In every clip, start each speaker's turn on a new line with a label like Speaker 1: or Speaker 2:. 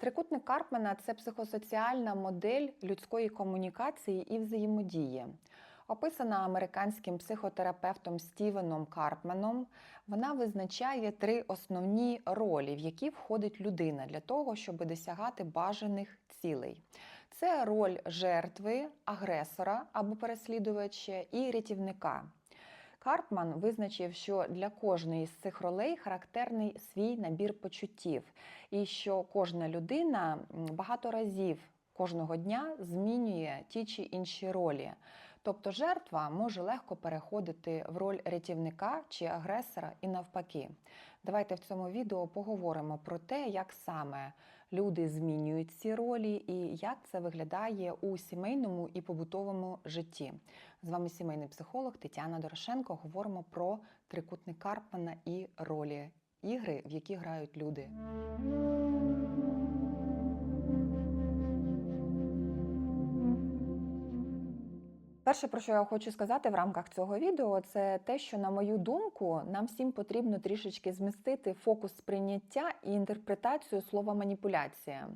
Speaker 1: Трикутник Карпмана це психосоціальна модель людської комунікації і взаємодії. Описана американським психотерапевтом Стівеном Карпманом, вона визначає три основні ролі, в які входить людина для того, щоб досягати бажаних цілей. Це роль жертви, агресора або переслідувача і рятівника. Карпман визначив, що для кожної з цих ролей характерний свій набір почуттів, і що кожна людина багато разів кожного дня змінює ті чи інші ролі. Тобто жертва може легко переходити в роль рятівника чи агресора і навпаки. Давайте в цьому відео поговоримо про те, як саме люди змінюють ці ролі і як це виглядає у сімейному і побутовому житті. З вами сімейний психолог Тетяна Дорошенко. Говоримо про трикутник Карпмана і ролі ігри, в які грають люди. Перше, про що я хочу сказати в рамках цього відео, це те, що, на мою думку, нам всім потрібно трішечки змістити фокус сприйняття і інтерпретацію слова маніпуляція.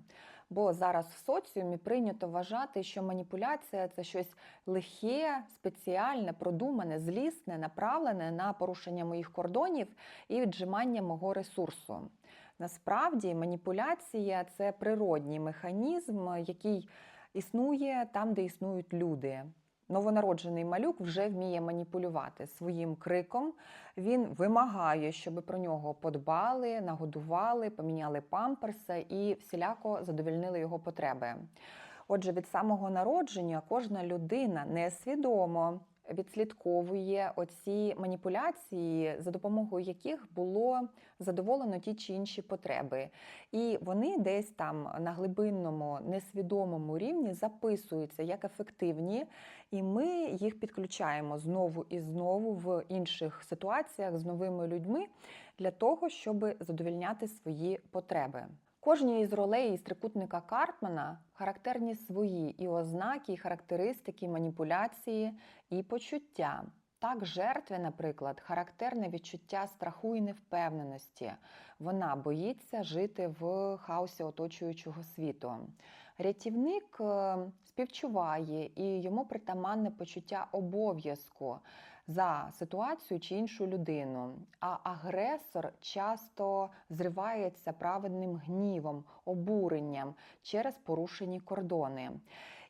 Speaker 1: Бо зараз в соціумі прийнято вважати, що маніпуляція це щось лихе, спеціальне, продумане, злісне, направлене на порушення моїх кордонів і віджимання мого ресурсу. Насправді, маніпуляція це природній механізм, який існує там, де існують люди. Новонароджений малюк вже вміє маніпулювати своїм криком. Він вимагає, щоб про нього подбали, нагодували, поміняли памперса і всіляко задовільнили його потреби. Отже, від самого народження кожна людина несвідомо відслідковує оці маніпуляції, за допомогою яких було задоволено ті чи інші потреби. І вони десь там на глибинному несвідомому рівні записуються як ефективні, і ми їх підключаємо знову і знову в інших ситуаціях з новими людьми для того, щоб задовільняти свої потреби. Кожній із ролей із трикутника Карпмана характерні свої і ознаки, і характеристики маніпуляції і почуття. Так, жертві, наприклад, характерне відчуття страху і невпевненості. Вона боїться жити в хаосі оточуючого світу. Рятівник е, співчуває і йому притаманне почуття обов'язку за ситуацію чи іншу людину. А агресор часто зривається праведним гнівом, обуренням через порушені кордони.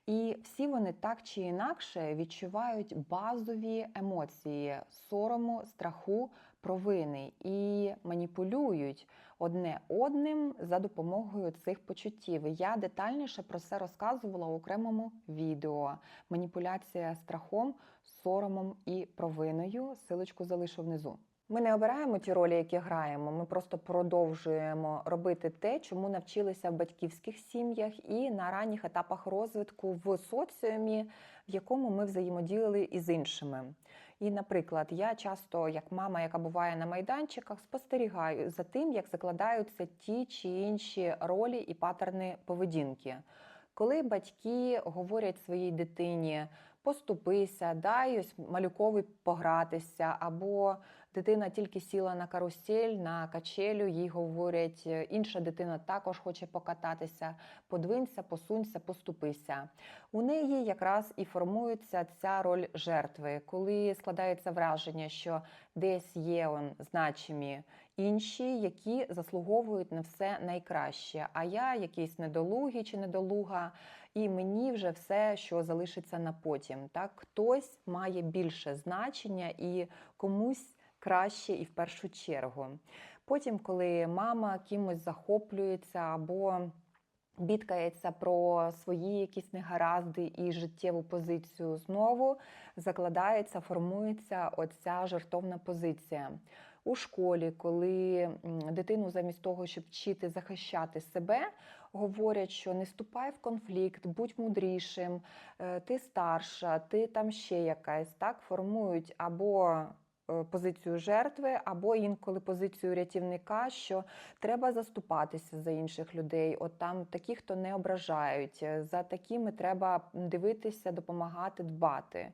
Speaker 1: І всі вони так чи інакше відчувають базові емоції сорому, страху, провини і маніпулюють одне одним за допомогою цих почуттів. Я детальніше про це розказувала у окремому відео. Маніпуляція страхом, соромом і провиною. Силочку залишу внизу. Ми не обираємо ті ролі, які граємо. Ми просто продовжуємо робити те, чому навчилися в батьківських сім'ях і на ранніх етапах розвитку в соціумі, в якому ми взаємодіяли із іншими. І, наприклад, я часто, як мама, яка буває на майданчиках, спостерігаю за тим, як закладаються ті чи інші ролі і паттерни поведінки. Коли батьки говорять своїй дитині поступися, дай ось малюкові погратися, або дитина тільки сіла на карусель, на качелю, їй говорять, інша дитина також хоче покататися, подвинься, посунься, поступися. У неї якраз і формується ця роль жертви, коли складається враження, що десь є он значимі інші, які заслуговують на все найкраще. А я якийсь недолугий чи недолуга, і мені вже все, що залишиться на потім. Так, хтось має більше значення і комусь краще і в першу чергу. Потім, коли мама кимось захоплюється або бідкається про свої якісь негаразди і життєву позицію знову закладається, формується оця жертовна позиція. У школі, коли дитину замість того, щоб вчити захищати себе, говорять, що не вступай в конфлікт, будь мудрішим, е, ти старша, ти там ще якась, так формують або е, позицію жертви, або інколи позицію рятівника, що треба заступатися за інших людей. От там такі, хто не ображають, за такими треба дивитися, допомагати, дбати.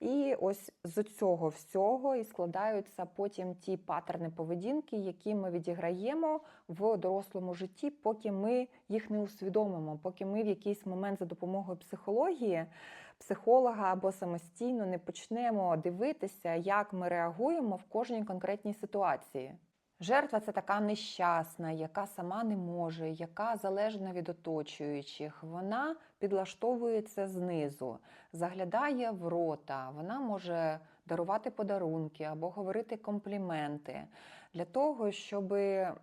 Speaker 1: І ось з цього всього і складаються потім ті паттерни поведінки, які ми відіграємо в дорослому житті, поки ми їх не усвідомимо, поки ми в якийсь момент за допомогою психології, психолога або самостійно не почнемо дивитися, як ми реагуємо в кожній конкретній ситуації. Жертва це така нещасна, яка сама не може, яка залежна від оточуючих. Вона підлаштовується знизу, заглядає в рота, вона може дарувати подарунки або говорити компліменти для того, щоб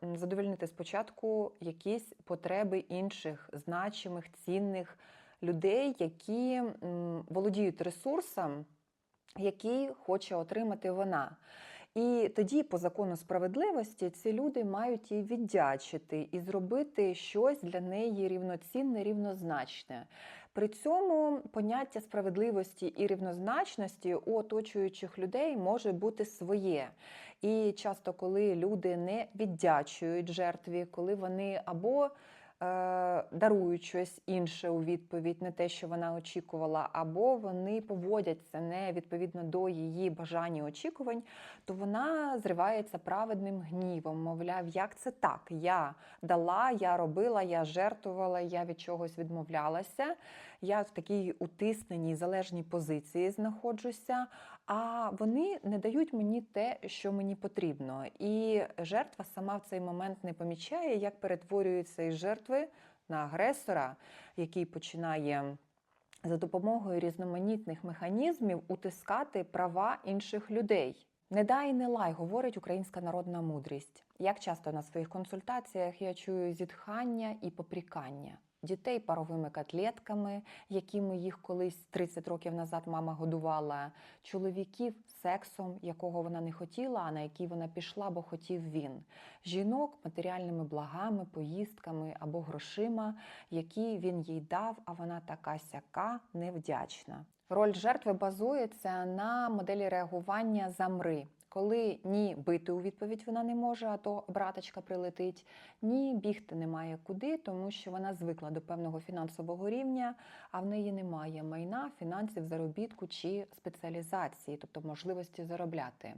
Speaker 1: задовольнити спочатку якісь потреби інших значимих, цінних людей, які володіють ресурсом, який хоче отримати вона. І тоді, по закону справедливості, ці люди мають їй віддячити і зробити щось для неї рівноцінне, рівнозначне. При цьому поняття справедливості і рівнозначності у оточуючих людей може бути своє. І часто, коли люди не віддячують жертві, коли вони або дарують щось інше у відповідь, не те, що вона очікувала, або вони поводяться не відповідно до її бажань і очікувань, то вона зривається праведним гнівом. Мовляв, як це так? Я дала, я робила, я жертвувала, я від чогось відмовлялася. Я в такій утисненій залежній позиції знаходжуся. А вони не дають мені те, що мені потрібно. І жертва сама в цей момент не помічає, як перетворюється із жертви на агресора, який починає за допомогою різноманітних механізмів утискати права інших людей. Не дай не лай, говорить українська народна мудрість. Як часто на своїх консультаціях я чую зітхання і попрікання дітей паровими котлетками, якими їх колись 30 років назад мама годувала, чоловіків сексом, якого вона не хотіла, а на який вона пішла, бо хотів він, жінок матеріальними благами, поїздками або грошима, які він їй дав, а вона така сяка невдячна. Роль жертви базується на моделі реагування замри коли ні бити у відповідь вона не може, а то браточка прилетить, ні бігти немає куди, тому що вона звикла до певного фінансового рівня, а в неї немає майна, фінансів, заробітку чи спеціалізації, тобто можливості заробляти.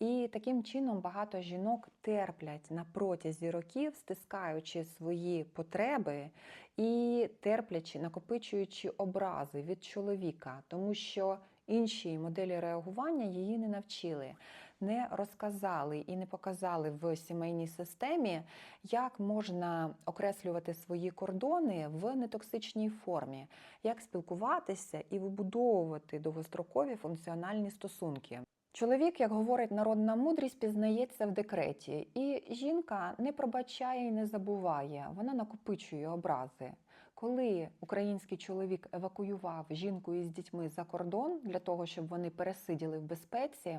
Speaker 1: І таким чином багато жінок терплять на протязі років, стискаючи свої потреби і терплячи, накопичуючи образи від чоловіка, тому що інші моделі реагування її не навчили, не розказали і не показали в сімейній системі, як можна окреслювати свої кордони в нетоксичній формі, як спілкуватися і вибудовувати довгострокові функціональні стосунки. Чоловік, як говорить народна мудрість, пізнається в декреті, і жінка не пробачає і не забуває, вона накопичує образи. Коли український чоловік евакуював жінку із дітьми за кордон для того, щоб вони пересиділи в безпеці,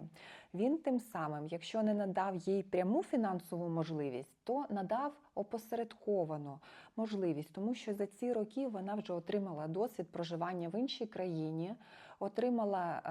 Speaker 1: він тим самим, якщо не надав їй пряму фінансову можливість, то надав опосередковану можливість, тому що за ці роки вона вже отримала досвід проживання в іншій країні, отримала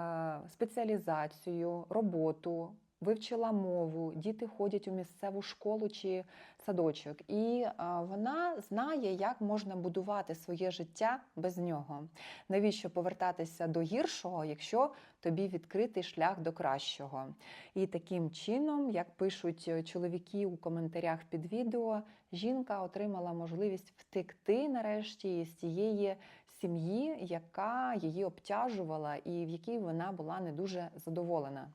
Speaker 1: е, спеціалізацію, роботу вивчила мову, діти ходять у місцеву школу чи садочок, і вона знає, як можна будувати своє життя без нього. Навіщо повертатися до гіршого, якщо тобі відкритий шлях до кращого? І таким чином, як пишуть чоловіки у коментарях під відео, жінка отримала можливість втекти нарешті з тієї сім'ї, яка її обтяжувала, і в якій вона була не дуже задоволена.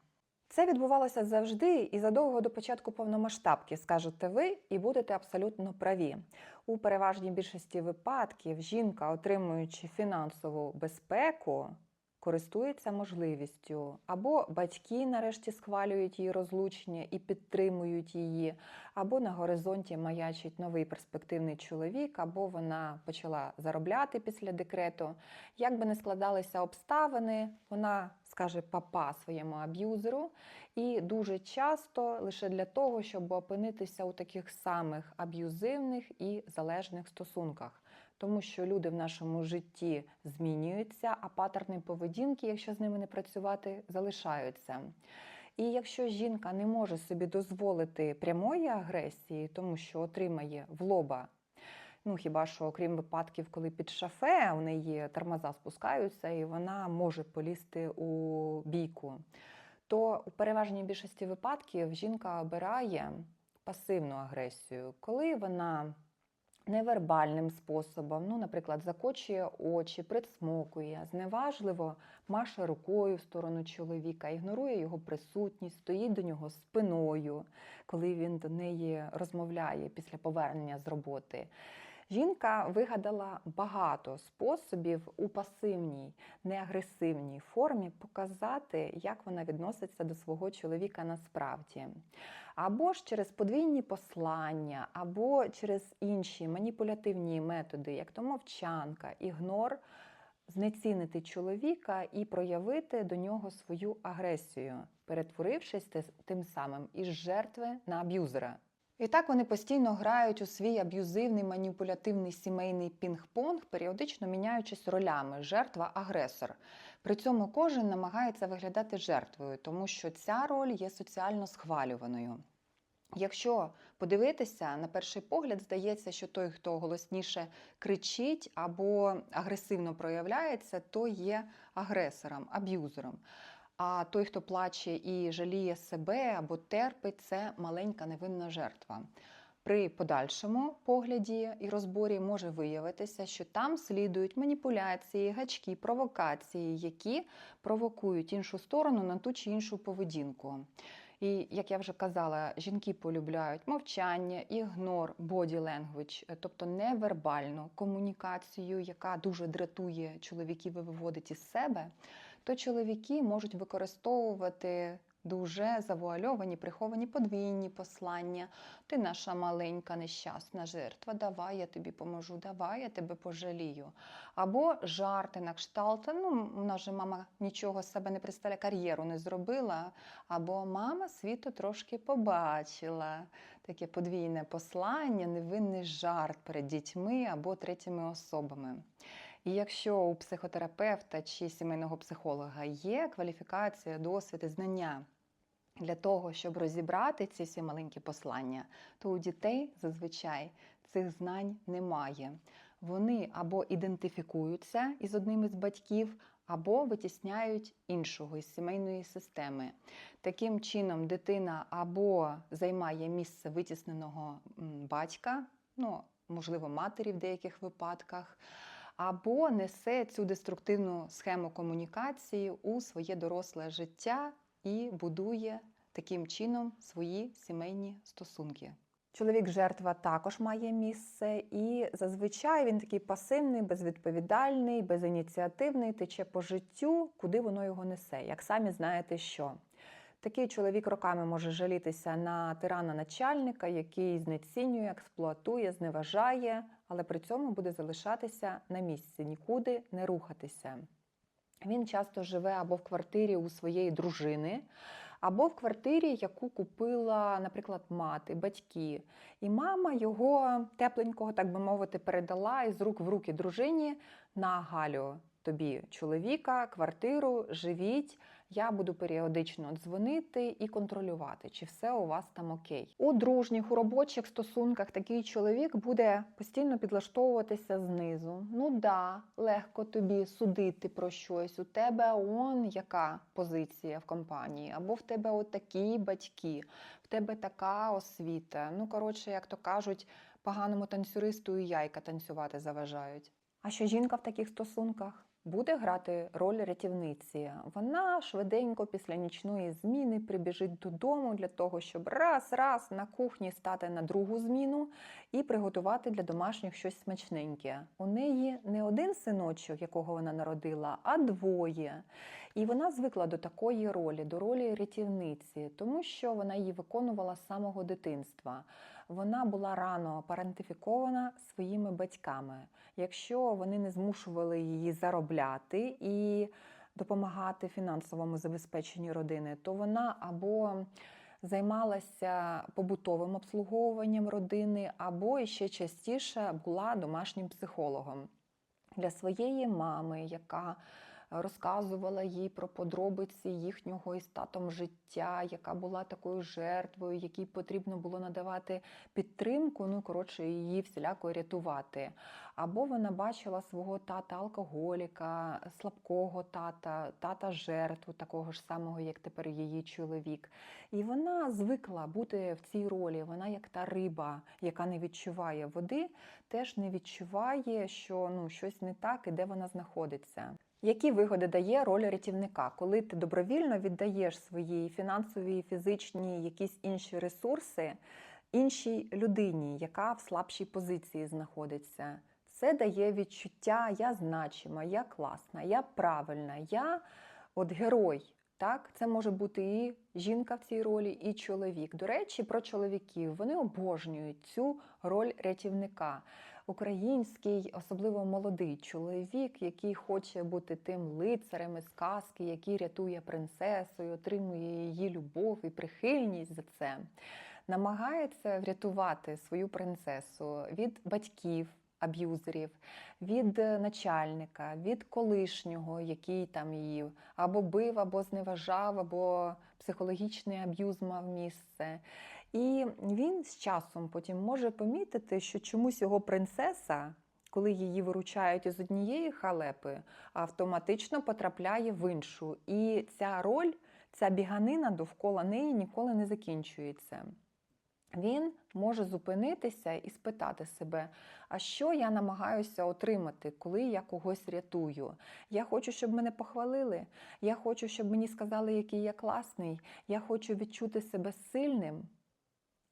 Speaker 1: Це відбувалося завжди і задовго до початку повномасштабки, скажете ви, і будете абсолютно праві. У переважній більшості випадків жінка, отримуючи фінансову безпеку, користується можливістю, або батьки нарешті схвалюють її розлучення і підтримують її, або на горизонті маячить новий перспективний чоловік, або вона почала заробляти після декрету. Як би не складалися обставини, вона скаже папа своєму аб'юзеру, і дуже часто лише для того, щоб опинитися у таких самих аб'юзивних і залежних стосунках тому що люди в нашому житті змінюються, а паттерни поведінки, якщо з ними не працювати, залишаються. І якщо жінка не може собі дозволити прямої агресії, тому що отримає в лоба Ну хіба що, окрім випадків, коли під шафе у неї тормоза спускаються, і вона може полізти у бійку, то у переважній більшості випадків жінка обирає пасивну агресію, коли вона невербальним способом, ну, наприклад, закочує очі, присмокує, зневажливо маше рукою в сторону чоловіка, ігнорує його присутність, стоїть до нього спиною, коли він до неї розмовляє після повернення з роботи. Жінка вигадала багато способів у пасивній, неагресивній формі показати, як вона відноситься до свого чоловіка насправді. Або ж через подвійні послання, або через інші маніпулятивні методи, як то мовчанка, ігнор, знецінити чоловіка і проявити до нього свою агресію, перетворившись тим самим із жертви на аб'юзера. І так вони постійно грають у свій аб'юзивний маніпулятивний сімейний пінг-понг, періодично міняючись ролями жертва-агресор. При цьому кожен намагається виглядати жертвою, тому що ця роль є соціально схвалюваною. Якщо подивитися, на перший погляд здається, що той, хто голосніше кричить або агресивно проявляється, то є агресором, аб'юзером. А той, хто плаче і жаліє себе або терпить, це маленька невинна жертва. При подальшому погляді і розборі може виявитися, що там слідують маніпуляції, гачки, провокації, які провокують іншу сторону на ту чи іншу поведінку. І як я вже казала, жінки полюбляють мовчання, ігнор, body language, тобто невербальну комунікацію, яка дуже дратує чоловіків і виводить із себе, то чоловіки можуть використовувати дуже завуальовані, приховані подвійні послання. Ти наша маленька нещасна жертва, давай я тобі поможу, давай я тебе пожалію. Або жарти на кшталт, ну, у нас же мама нічого з себе не представляє, кар'єру не зробила, або мама світу трошки побачила. Таке подвійне послання, невинний жарт перед дітьми або третіми особами. І якщо у психотерапевта чи сімейного психолога є кваліфікація, досвід і знання для того, щоб розібрати ці всі маленькі послання, то у дітей зазвичай цих знань немає. Вони або ідентифікуються із одним із батьків, або витісняють іншого із сімейної системи. Таким чином, дитина або займає місце витісненого батька, ну, можливо, матері в деяких випадках, або несе цю деструктивну схему комунікації у своє доросле життя і будує таким чином свої сімейні стосунки. Чоловік жертва також має місце, і зазвичай він такий пасивний, безвідповідальний, безініціативний, тече по життю, куди воно його несе. Як самі знаєте, що такий чоловік роками може жалітися на тирана начальника, який знецінює, експлуатує, зневажає, але при цьому буде залишатися на місці, нікуди не рухатися. Він часто живе або в квартирі у своєї дружини, або в квартирі, яку купила, наприклад, мати, батьки. І мама його тепленького, так би мовити, передала із рук в руки дружині на Галю. Тобі чоловіка, квартиру, живіть. Я буду періодично дзвонити і контролювати, чи все у вас там окей. У дружніх, у робочих стосунках такий чоловік буде постійно підлаштовуватися знизу. Ну да, легко тобі судити про щось. У тебе он яка позиція в компанії, або в тебе отакі батьки, в тебе така освіта. Ну, коротше, як то кажуть, поганому танцюристу і яйка танцювати заважають. А що жінка в таких стосунках? Буде грати роль рятівниці. Вона швиденько після нічної зміни прибіжить додому для того, щоб раз-раз на кухні стати на другу зміну і приготувати для домашніх щось смачненьке. У неї не один синочок, якого вона народила, а двоє. І вона звикла до такої ролі, до ролі рятівниці, тому що вона її виконувала з самого дитинства. Вона була рано парентифікована своїми батьками. Якщо вони не змушували її заробляти і допомагати фінансовому забезпеченню родини, то вона або займалася побутовим обслуговуванням родини, або ще частіше була домашнім психологом для своєї мами, яка розказувала їй про подробиці їхнього із татом життя, яка була такою жертвою, якій потрібно було надавати підтримку, ну коротше, її всіляко рятувати. Або вона бачила свого тата алкоголіка, слабкого тата, тата жертву, такого ж самого, як тепер її чоловік. І вона звикла бути в цій ролі. Вона як та риба, яка не відчуває води, теж не відчуває, що ну щось не так і де вона знаходиться. Які вигоди дає роль рятівника, коли ти добровільно віддаєш свої фінансові, фізичні, якісь інші ресурси іншій людині, яка в слабшій позиції знаходиться? Це дає відчуття я значима, я класна, я правильна, я от герой. Так, це може бути і жінка в цій ролі, і чоловік. До речі, про чоловіків вони обожнюють цю роль рятівника. Український, особливо молодий чоловік, який хоче бути тим лицарем із казки, який рятує принцесу, і отримує її любов і прихильність за це, намагається врятувати свою принцесу від батьків. Аб'юзерів, від начальника, від колишнього, який там її або бив, або зневажав, або психологічний аб'юз мав місце. І він з часом потім може помітити, що чомусь його принцеса, коли її виручають із однієї халепи, автоматично потрапляє в іншу. І ця роль, ця біганина довкола неї ніколи не закінчується. Він може зупинитися і спитати себе, а що я намагаюся отримати, коли я когось рятую? Я хочу, щоб мене похвалили. Я хочу, щоб мені сказали, який я класний. Я хочу відчути себе сильним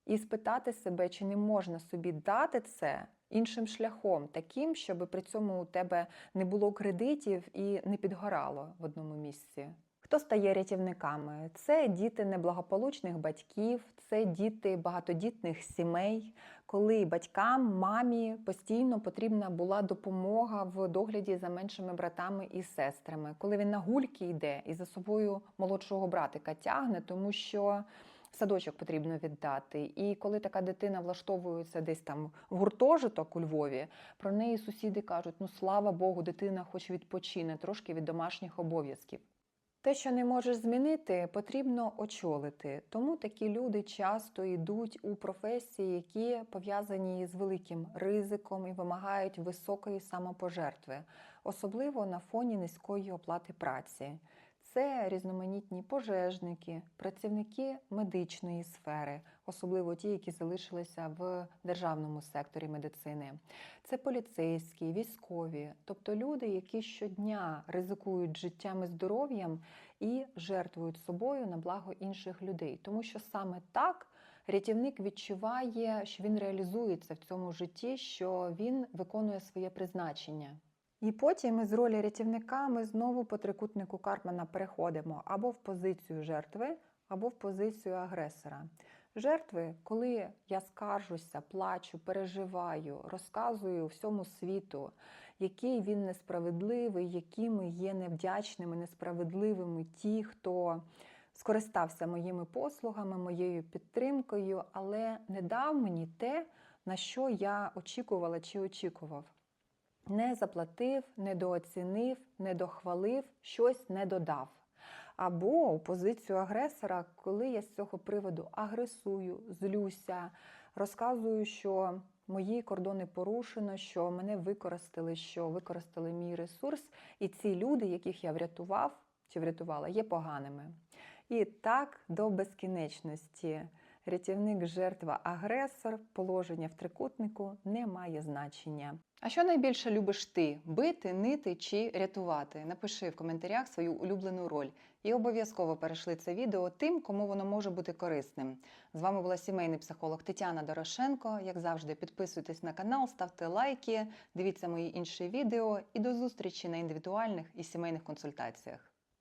Speaker 1: і спитати себе, чи не можна собі дати це іншим шляхом, таким, щоб при цьому у тебе не було кредитів і не підгорало в одному місці. Хто стає рятівниками? Це діти неблагополучних батьків, це діти багатодітних сімей, коли батькам, мамі постійно потрібна була допомога в догляді за меншими братами і сестрами, коли він на гульки йде і за собою молодшого братика тягне, тому що садочок потрібно віддати. І коли така дитина влаштовується десь там в гуртожиток у Львові, про неї сусіди кажуть: ну слава Богу, дитина хоч відпочине трошки від домашніх обов'язків. Те, що не можеш змінити, потрібно очолити. Тому такі люди часто йдуть у професії, які пов'язані з великим ризиком і вимагають високої самопожертви, особливо на фоні низької оплати праці. Це різноманітні пожежники, працівники медичної сфери, особливо ті, які залишилися в державному секторі медицини. Це поліцейські, військові, тобто люди, які щодня ризикують життям і здоров'ям і жертвують собою на благо інших людей. Тому що саме так рятівник відчуває, що він реалізується в цьому житті, що він виконує своє призначення. І потім із ролі рятівника ми знову по трикутнику Карпмана переходимо або в позицію жертви, або в позицію агресора. Жертви, коли я скаржуся, плачу, переживаю, розказую всьому світу, який він несправедливий, якими є невдячними, несправедливими ті, хто скористався моїми послугами, моєю підтримкою, але не дав мені те, на що я очікувала чи очікував не заплатив, недооцінив, недохвалив, щось не додав. Або у позицію агресора, коли я з цього приводу агресую, злюся, розказую, що мої кордони порушено, що мене використали, що використали мій ресурс, і ці люди, яких я врятував чи врятувала, є поганими. І так до безкінечності. Рятівник, жертва, агресор, положення в трикутнику не має значення. А що найбільше любиш ти бити, нити чи рятувати? Напиши в коментарях свою улюблену роль і обов'язково перейшли це відео тим, кому воно може бути корисним. З вами була сімейний психолог Тетяна Дорошенко. Як завжди, підписуйтесь на канал, ставте лайки, дивіться мої інші відео і до зустрічі на індивідуальних і сімейних консультаціях.